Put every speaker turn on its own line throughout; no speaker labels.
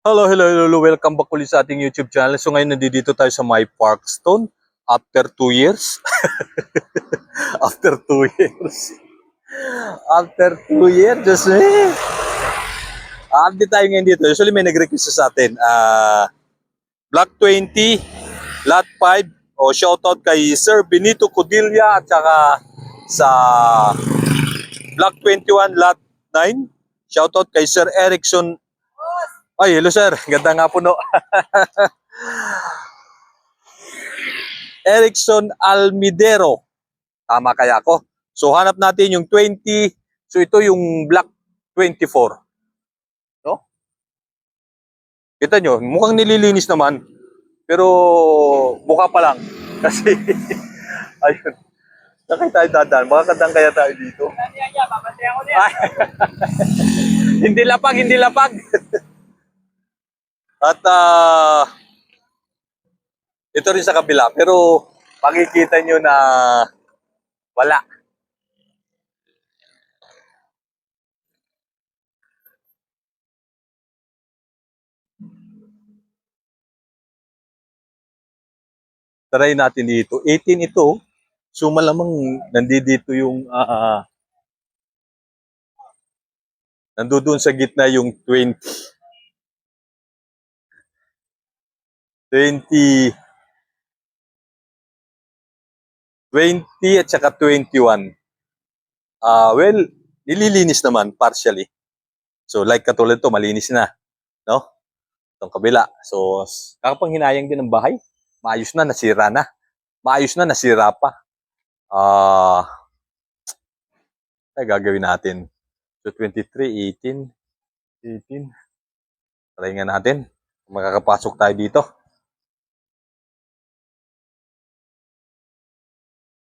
Hello, hello, hello. Welcome back ulit sa ating YouTube channel. So ngayon nandito tayo sa My Parkstone after 2 years. after 2 years. after 2 years, just eh. Update tayo ngayon dito. Usually may nag-request sa atin. Ah, Block 20, Lot 5. O shoutout kay Sir Benito Codilla at saka sa Block 21, Lot 9. Shoutout kay Sir Erickson ay, hello sir. Ganda nga po no. Erickson Almidero. Tama kaya ako. So hanap natin yung 20. So ito yung block 24. No? Kita nyo, mukhang nililinis naman. Pero mukha pa lang. Kasi, ayun. Nakay tayo dadaan. Makakadang kaya tayo dito. Hindi lapag, hindi lapag. At ah, ito rin sa kabila. Pero makikita nyo na wala. Try natin dito. 18 ito. So malamang nandito yung ah nandoon sa gitna yung 20. 20 20 at saka 21. Ah, well, nililinis naman partially. So like katulad to, malinis na, no? Itong kabila. So kakapanghinayang din ng bahay. Maayos na, nasira na. Maayos na, nasira pa. Ah, ay gagawin natin. So 23, 18, 18. Try nga natin. Makakapasok tayo dito.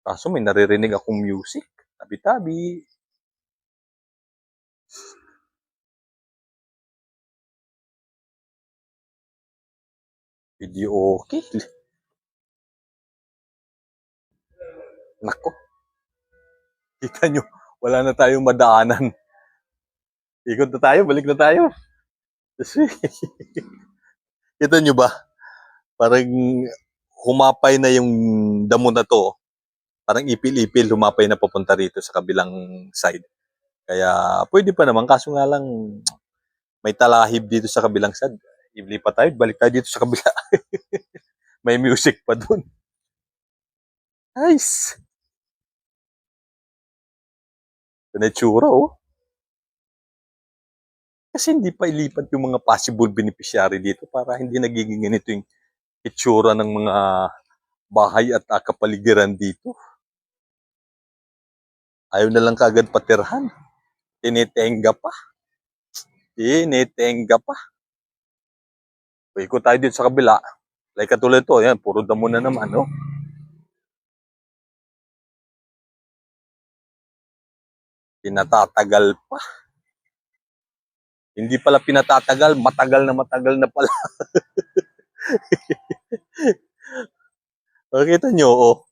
Kaso may naririnig akong music. Tabi-tabi. Video okay. Nako. Kita nyo, wala na tayong madaanan. Ikot na tayo, balik na tayo. Kita nyo ba? Parang humapay na yung damo na to parang ipil-ipil humapay na papunta rito sa kabilang side. Kaya pwede pa naman, kaso nga lang may talahib dito sa kabilang side. Iblipat tayo, balik tayo dito sa kabila. may music pa dun. Nice! Ito na oh. Kasi hindi pa ilipat yung mga possible beneficiary dito para hindi nagiging ganito yung itsura ng mga bahay at kapaligiran dito. Ayaw na lang kagad patirhan. Tinitenga pa. Tinitenga pa. So, ikot tayo dito sa kabila. Like katulad to, yan, puro damo na naman, no? Pinatatagal pa. Hindi pala pinatatagal, matagal na matagal na pala. Nakita nyo, oh.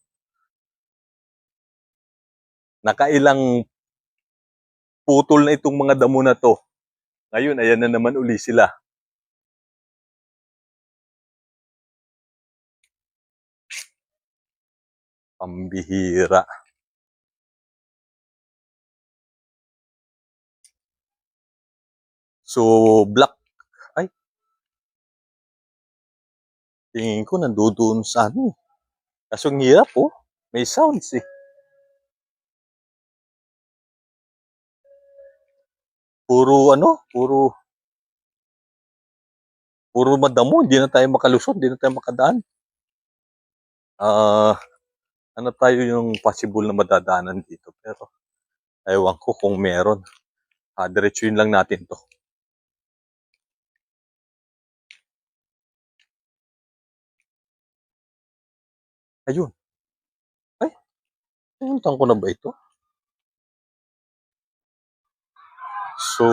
Nakailang putol na itong mga damo na to. Ngayon, ayan na naman uli sila. Pambihira. So, black. Ay. Tingin ko nandoon sa ano. eh. Kaso ang hirap oh. May sounds eh. Puro ano, puro puro madamo, hindi na tayo makalusot, hindi na tayo makadaan. Ah, ano tayo yung possible na madadaanan dito, pero ewan ko kung meron. Ah, lang natin to. Ayun. Ay, pinuntan ko na ba ito? So,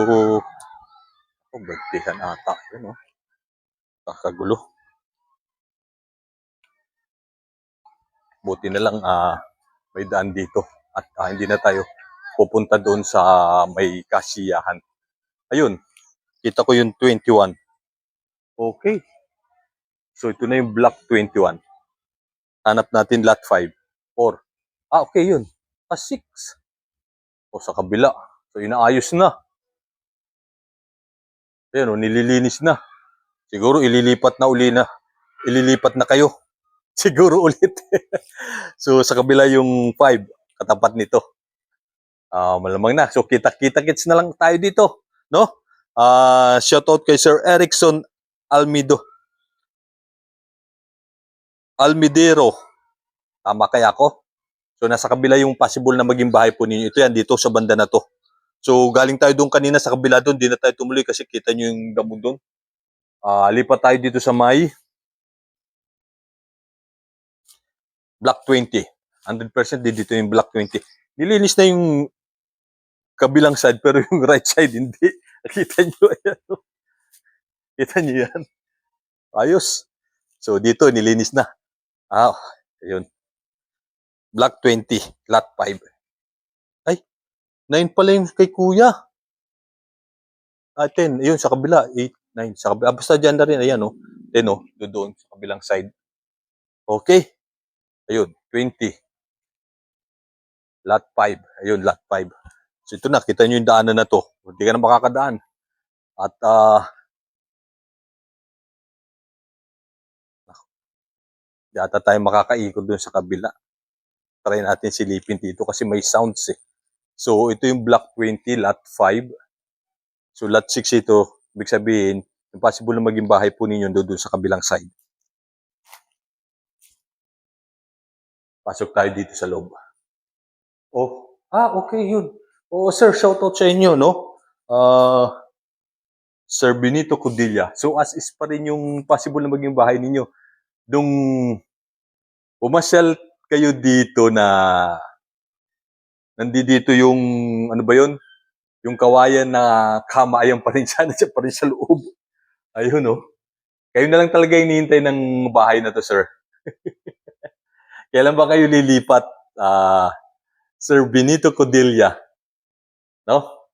oh, bagtihan ata. Yun, oh. Kakagulo. Buti na lang ah, may daan dito at ah, hindi na tayo pupunta doon sa may kasiyahan. Ayun, kita ko yung 21. Okay. So, ito na yung block 21. Hanap natin lot 5. 4. Ah, okay yun. Ah, 6. O, sa kabila. So, inaayos na. Ayan o, nililinis na. Siguro ililipat na uli na. Ililipat na kayo. Siguro ulit. so, sa kabila yung 5. Katapat nito. Ah, malamang na. So, kita-kita-kits na lang tayo dito. No? Ah, shoutout kay Sir Erickson Almido. Almidero. Tama kaya ako? So, nasa kabila yung possible na maging bahay po ninyo. Ito yan, dito sa banda na to. So, galing tayo doon kanina sa kabila doon. Di na tayo tumuloy kasi kita nyo yung damo doon. Ah, lipat tayo dito sa may Block 20. 100% din dito yung Block 20. Nilinis na yung kabilang side pero yung right side hindi. Kita nyo, ayan. oh. Kita nyo yan. Ayos. So, dito, nilinis na. Ah, ayun. Block 20, lot 5. Ay, 9 pala yung kay kuya. Ah, 10. Ayun, sa kabila. 8, 9. Sa kabila. Ah, basta dyan na rin. Ayan, oh. 10, oh. Doon, doon, sa kabilang side. Okay. Ayun, 20. Lot 5. Ayun, lot 5. So, ito na. Kita nyo yung daanan na to. Hindi ka na makakadaan. At, ah, yata tayo makakaikot dun sa kabila. Try natin silipin dito kasi may sounds eh. So, ito yung block 20, lot 5. So, lot 6 ito. Ibig sabihin, yung possible na maging bahay po ninyo doon sa kabilang side. Pasok tayo dito sa loob. Oh, ah, okay, yun. Oo, sir, shoutout sa inyo, no? Ah, Sir Benito Codilla. So, as is pa rin yung possible na maging bahay ninyo. Nung umasyal kayo dito na nandito yung, ano ba yun? Yung kawayan na kama, ayan pa rin siya, nandiyan pa rin sa loob. Ayun, no? Kayo na lang talaga hinihintay ng bahay na to, sir. Kailan ba kayo lilipat? Ah, Sir Benito Codilla. No?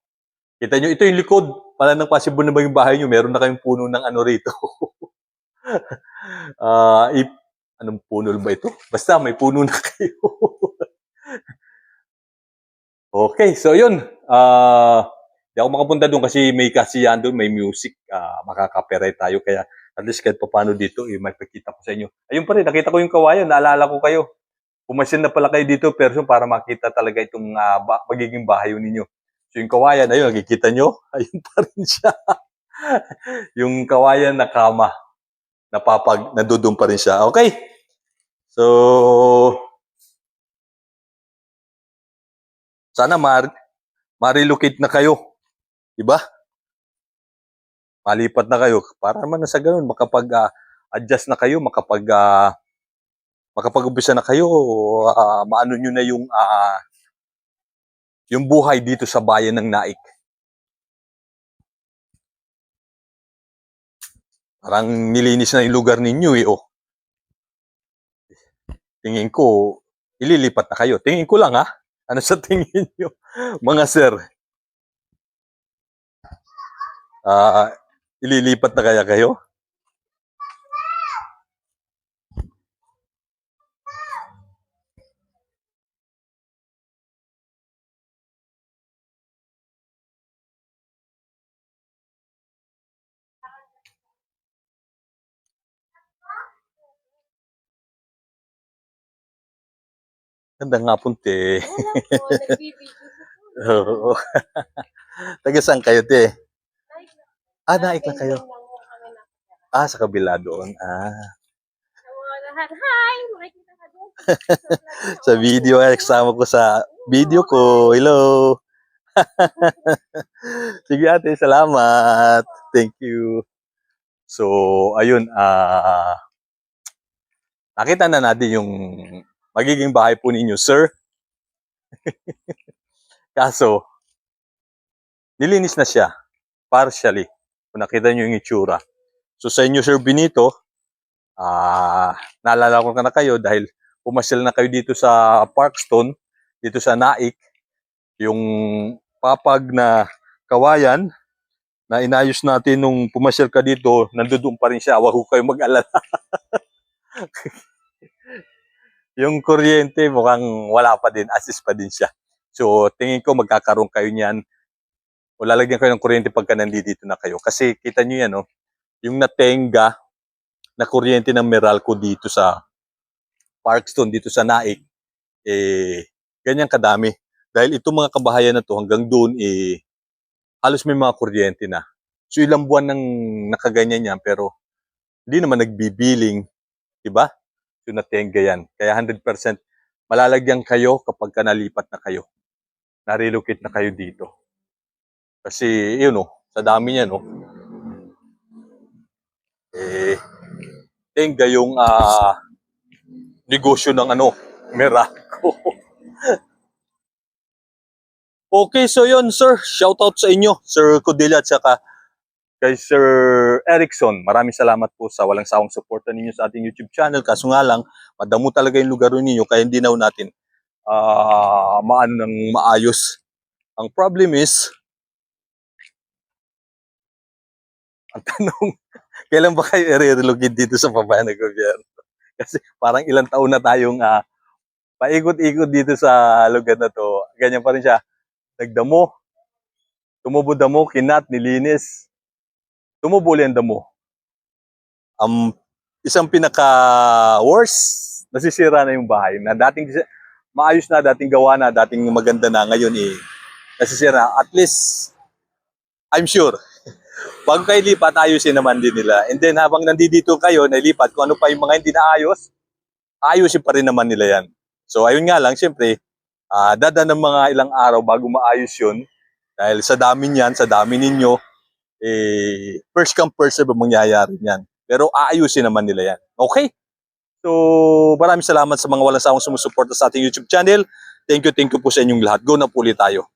Kita nyo, ito yung likod. Pala ng possible na maging bahay nyo, meron na kayong puno ng ano rito. Ah, if, anong puno ba ito? Basta may puno na kayo. Okay, so yun. Ah, di ako makapunta doon kasi may kasiyahan doon, may music. Ah, makaka-copyright tayo. Kaya at least kahit paano dito, eh, may pakita ko sa inyo. Ayun pa rin, nakita ko yung kawayan, naalala ko kayo. Pumasyan na pala kayo dito, person, para makita talaga itong ba- magiging bahay ninyo. So yung kawayan, ayun, nakikita nyo? Ayun pa rin siya. yung kawayan na kama, napapag, nadudum pa rin siya. Okay? So, sana mar ma-relocate na kayo. Diba? Malipat na kayo. Para naman na sa ganun, makapag-adjust na kayo, makapag ah, makapag-umpisa na kayo, ah, maano nyo na yung ah, yung buhay dito sa bayan ng Naik. Parang nilinis na yung lugar ninyo eh, oh. Tingin ko, ililipat na kayo. Tingin ko lang ha. Ano sa tingin nyo, mga sir? Ah, ililipat na kaya kayo? Ganda nga punti. Oo. Taga saan kayo, te? Ah, naik na kayo. Ah, sa kabila doon. Ah,
hi! Makikita ka doon.
sa video, ay kasama ko sa video ko. Hello! Sige ate, salamat. Thank you. So, ayun, ah nakita na natin yung magiging bahay po ninyo, sir. Kaso, nilinis na siya, partially. Kung nakita nyo yung itsura. So, sa inyo, Sir Benito, ah naalala ko na kayo dahil pumasyal na kayo dito sa Parkstone, dito sa Naik, yung papag na kawayan, na inayos natin nung pumasyal ka dito, nandoon pa rin siya. Wag ho kayo mag-alala. yung kuryente mukhang wala pa din, assist pa din siya. So, tingin ko magkakaroon kayo niyan. O lalagyan kayo ng kuryente pagka nandito na kayo. Kasi kita nyo yan, no? yung natenga na kuryente ng Meralco dito sa Parkstone, dito sa Naik, eh, ganyan kadami. Dahil itong mga kabahayan na to hanggang doon, eh, halos may mga kuryente na. So ilang buwan nang nakaganyan yan, pero hindi naman nagbibiling, di ba? So natenga yan. Kaya 100% malalagyan kayo kapag ka nalipat na kayo. Na-relocate na kayo dito. Kasi, yun o, sa dami niya, no? Eh, tenga yung ah, negosyo ng ano, Meralco. okay, so yun, sir. Shoutout sa inyo, Sir Codilla at saka kay Sir Erickson. Maraming salamat po sa walang sawang suporta ninyo sa ating YouTube channel. Kaso nga lang, madamo talaga yung lugar ninyo kaya hindi na natin ah maano ng maayos. Ang problem is, ang tanong, kailan ba kayo i-relocate dito sa pabayan ng gobyerno? Kasi parang ilang taon na tayong ah, paikot-ikot dito sa lugar na to. Ganyan pa rin siya. Nagdamo, tumubo damo, kinat, nilinis. Tumubo ulit ang. Um, isang pinaka-worst, nasisira na yung bahay. Na dating maayos na, dating gawa na, dating maganda na. Ngayon eh, nasisira. At least, I'm sure, Bago kayo lipat, ayusin naman din nila. And then habang nandito kayo, nailipat, kung ano pa yung mga hindi naayos, ayusin pa rin naman nila yan. So ayun nga lang, siyempre, ah dada ng mga ilang araw bago maayos yun. Dahil sa dami niyan, sa dami ninyo, eh, first come, first serve ang mangyayari niyan. Pero aayusin naman nila yan. Okay? So, maraming salamat sa mga walang sawang sumusuporta sa ating YouTube channel. Thank you, thank you po sa inyong lahat. Go na po ulit tayo.